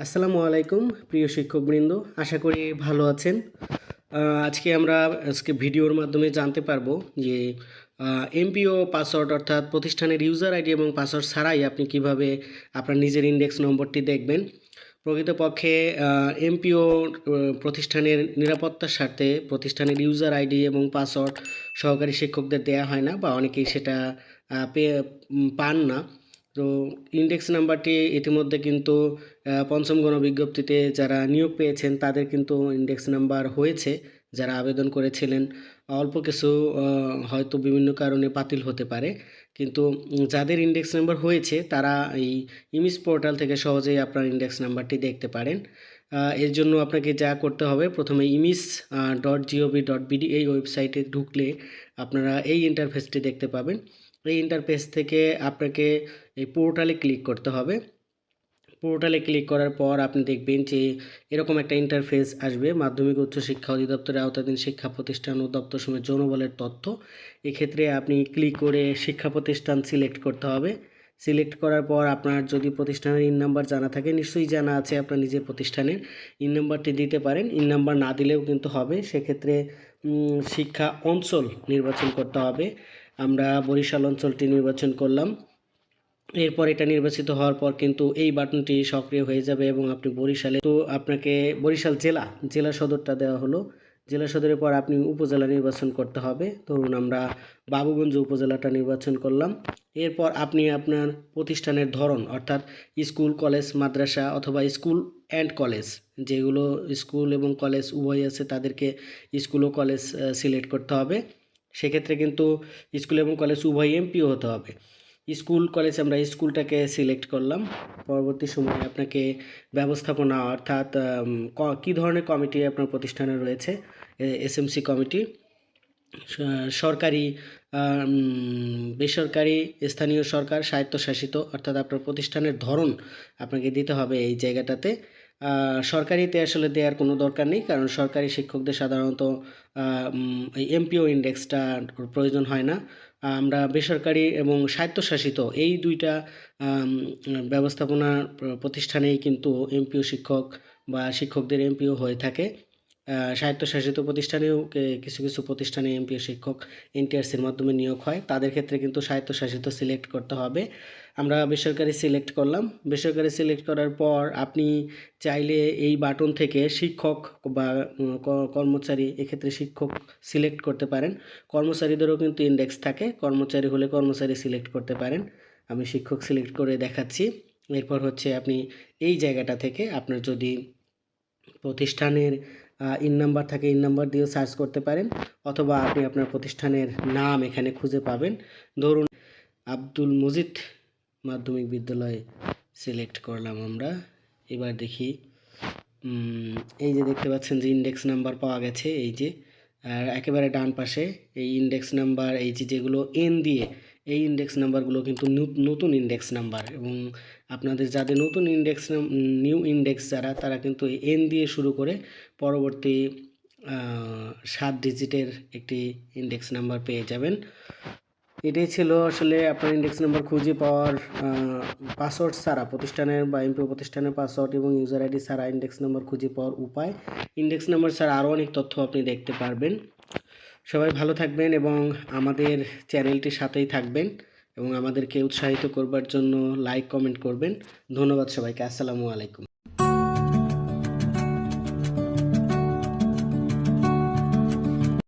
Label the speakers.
Speaker 1: আসসালামু আলাইকুম, প্রিয় শিক্ষকবৃন্দ, আশা করি ভালো আছেন। আজকে আমরা, আজকে ভিডিওর মাধ্যমে জানতে পারব যে এমপিও, পাসওয়ার্ড অর্থাৎ প্রতিষ্ঠানের ইউজার আইডি এবং পাসওয়ার্ড ছাড়াই আপনি কীভাবে আপনার নিজের ইন্ডেক্স নম্বরটি দেখবেন। প্রকৃতপক্ষে এমপিও প্রতিষ্ঠানের নিরাপত্তার স্বার্থে প্রতিষ্ঠানের ইউজার আইডি এবং পাসওয়ার্ড সহকারী শিক্ষকদের দেয়া হয় না বা অনেকেই সেটা পান না। তো ইন্ডেক্স নাম্বারটি ইতিমধ্যে কিন্তু পঞ্চম গণবিজ্ঞপ্তিতে যারা নিয়োগ পেয়েছেন তাদের কিন্তু ইন্ডেক্স নাম্বার হয়েছে, যারা আবেদন করেছিলেন। অল্প কিছু হয়তো বিভিন্ন কারণে বাতিল হতে পারে। কিন্তু যাদের ইন্ডেক্স নাম্বার হয়েছে তারা এই ইমিস পোর্টাল থেকে সহজেই আপনার ইন্ডেক্স নাম্বারটি দেখতে পারেন। এর জন্য আপনাকে যা করতে হবে, প্রথমে EMIS dot GOV dot BD এই ওয়েবসাইটে ঢুকলে আপনারা এই ইন্টারফেসটি দেখতে পাবেন। এই ইন্টারফেস থেকে আপনাকে এই পোর্টালে ক্লিক করতে হবে। পোর্টালে ক্লিক করার পর আপনি দেখবেন যে এরকম একটা ইন্টারফেস আসবে, মাধ্যমিক উচ্চ শিক্ষা অধিদপ্তরের আওতাধীন শিক্ষা প্রতিষ্ঠান ও দপ্তর সময় জনবলের তথ্য। এক্ষেত্রে আপনি ক্লিক করে শিক্ষা প্রতিষ্ঠান সিলেক্ট করতে হবে। সিলেক্ট করার পর আপনার যদি প্রতিষ্ঠানের ইন নাম্বার জানা থাকে, নিশ্চয়ই জানা আছে আপনার নিজের প্রতিষ্ঠানের। ইন নাম্বারটি দিতে পারেন। ইন নাম্বার না দিলেও কিন্তু হবে। সেক্ষেত্রে শিক্ষা অঞ্চল নির্বাচন করতে হবে। আমরা বরিশাল অঞ্চলটি নির্বাচন করলাম। এরপর এটা নির্বাচিত হওয়ার পর কিন্তু এই বাটনটি সক্রিয় হয়ে যাবে এবং আপনি বরিশালে, তো আপনাকে বরিশাল জেলা জেলা সদরটা দেওয়া হলো। জেলা সদরের পর আপনি উপজেলা নির্বাচন করতে হবে। ধরুন আমরা বাবুগঞ্জ উপজেলাটা নির্বাচন করলাম। এরপর আপনি আপনার প্রতিষ্ঠানের ধরন, অর্থাৎ স্কুল, কলেজ, মাদ্রাসা অথবা স্কুল অ্যান্ড কলেজ যেগুলো স্কুল এবং কলেজ উভয় আছে, তাদেরকে স্কুল ও কলেজ সিলেক্ট করতে হবে। সেক্ষেত্রে কিন্তু স্কুল এবং কলেজ উভয় এমপিও হতে হবে। স্কুল, কলেজ আমরা স্কুলটাকে সিলেক্ট করলাম। পরবর্তী সময়ে আপনাকে ব্যবস্থাপনা অর্থাৎ ক- কী ধরনের কমিটি আপনার প্রতিষ্ঠানে রয়েছে? এসএমসি কমিটি সরকারি বেসরকারি, স্থানীয় সরকার, স্বায়ত্তশাসিত, অর্থাৎ আপনার প্রতিষ্ঠানের ধরন আপনাকে দিতে হবে এই জায়গাটাতে। সরকারিতে আসলে দেওয়ার কোনো দরকার নেই, কারণ সরকারি শিক্ষকদের সাধারণত এমপিও ইন্ডেক্সটা প্রয়োজন হয় না। আমরা বেসরকারি এবং স্বায়ত্তশাসিত এই দুইটা ব্যবস্থাপনা প্রতিষ্ঠানেই কিন্তু এমপিও শিক্ষক বা শিক্ষকদের এমপিও হয়ে থাকে। স্বায়ত্তশাসিত প্রতিষ্ঠানেও কিছু কিছু প্রতিষ্ঠানে এমপিও শিক্ষক এনটিআরসির মাধ্যমে নিয়োগ হয়। তাদের ক্ষেত্রে কিন্তু স্বায়ত্তশাসিত সিলেক্ট করতে হবে। আমরা বেসরকারি সিলেক্ট করলাম। বেসরকারি সিলেক্ট করার পর আপনি চাইলে এই বাটন থেকে শিক্ষক বা কর্মচারী এক্ষেত্রে শিক্ষক সিলেক্ট করতে পারেন। কর্মচারীদেরও কিন্তু ইন্ডেক্স থাকে। কর্মচারী হলে কর্মচারী সিলেক্ট করতে পারেন। আমি শিক্ষক সিলেক্ট করে দেখাচ্ছি। এরপর হচ্ছে আপনি এই জায়গাটা থেকে আপনার যদি প্রতিষ্ঠানের ইন নাম্বার থাকে ইন নাম্বার দিয়েও সার্চ করতে পারেন, অথবা আপনি আপনার প্রতিষ্ঠানের নাম এখানে খুঁজে পাবেন। ধরুন, আব্দুল মজিদ মাধ্যমিক বিদ্যালয় সিলেক্ট করলাম আমরা। এবার দেখি এই যে দেখতে পাচ্ছেন যে ইন্ডেক্স নাম্বার পাওয়া গেছে, এই যে, আর একেবারে ডান পাশে এই ইন্ডেক্স নাম্বার এই যে যেগুলো এন দিয়ে এই ইন্ডেক্স নাম্বারগুলো কিন্তু নতুন ইন্ডেক্স নাম্বার এবং আপনাদের যাদের নতুন ইন্ডেক্স নিউ ইন্ডেক্স যারা, তারা কিন্তু এন দিয়ে শুরু করে পরবর্তী সাত ডিজিটের একটি ইন্ডেক্স নাম্বার পেয়ে যাবেন। এটাই ছিল আসলে আপনার ইন্ডেক্স নাম্বার খুঁজে পাওয়ার পাসওয়ার্ড ছাড়া, প্রতিষ্ঠানের বা এমপিও প্রতিষ্ঠানের পাসওয়ার্ড এবং ইউজার আইডি ছাড়া ইন্ডেক্স নাম্বার খুঁজে পাওয়ার উপায়। ইন্ডেক্স নাম্বার ছাড়া আরও অনেক তথ্য আপনি দেখতে পারবেন। সবাই ভালো থাকবেন এবং আমাদের চ্যানেলটির সাথেই থাকবেন এবং আমাদেরকে উৎসাহিত করবার জন্য লাইক কমেন্ট করবেন। ধন্যবাদ সবাইকে। আসসালামু আলাইকুম।